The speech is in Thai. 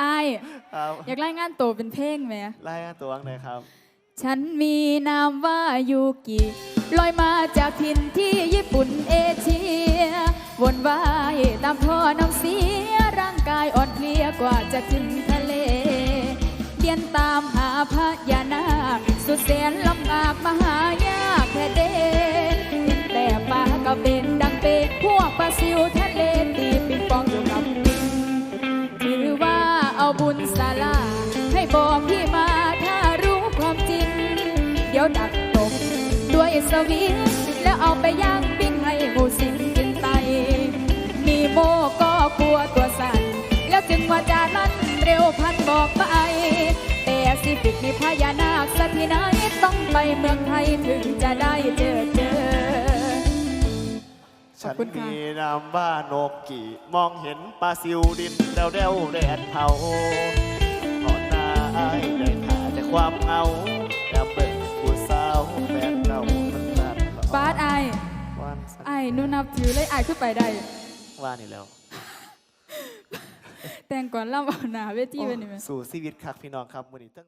อายครับอยากรายงานตัวเป็นเพลงไหมไล่ตัวงเลยครับ ฉันมีนามว่ายูกิลอยมาจากถิ่นที่ญี่ปุ่นเอเชีย วนว่ายตามท่อน้ำเสีย ร่างกายอ่อนเพลียกว่าจะขึ้นทะเล เดียนตามหาพญานาคสุดแสนลำบากมหา บุญศาลาให้บอกพี่มาถ้ารู้ความจริง เดี๋ยวดักตกด้วยสวิงแล้วเอาไปย่างปิ้งให้หมูสิงกินไต มีโมก็กลัวตัวสั่น แล้วจึงว่าจานั้นเร็วพันบอกไป แต่สิฟิกมีพญานาคสักที่ไหนต้องไปเมืองไทยถึงจะได้เจอเจอ ฉัอบนคุณค่ะมีนามว่านกกี่มองเห็นปลาซิวดินเดวเดวแดดเผาหอดหน้าอายได้ถ่าแต่ความเหงาแอบเบิ่งผู้สาวแฟนเก่ามันนั่นบาสไอายวันสักไอายหนูนับถือเลยไอายขึ้นไปได้ ว่านี่แล้ว แต่งก่อนล่ำเอาหนาเวทีไปนี่ไหมสู่ชีวิตคักพี่น้องครับมือนี้ตั้ง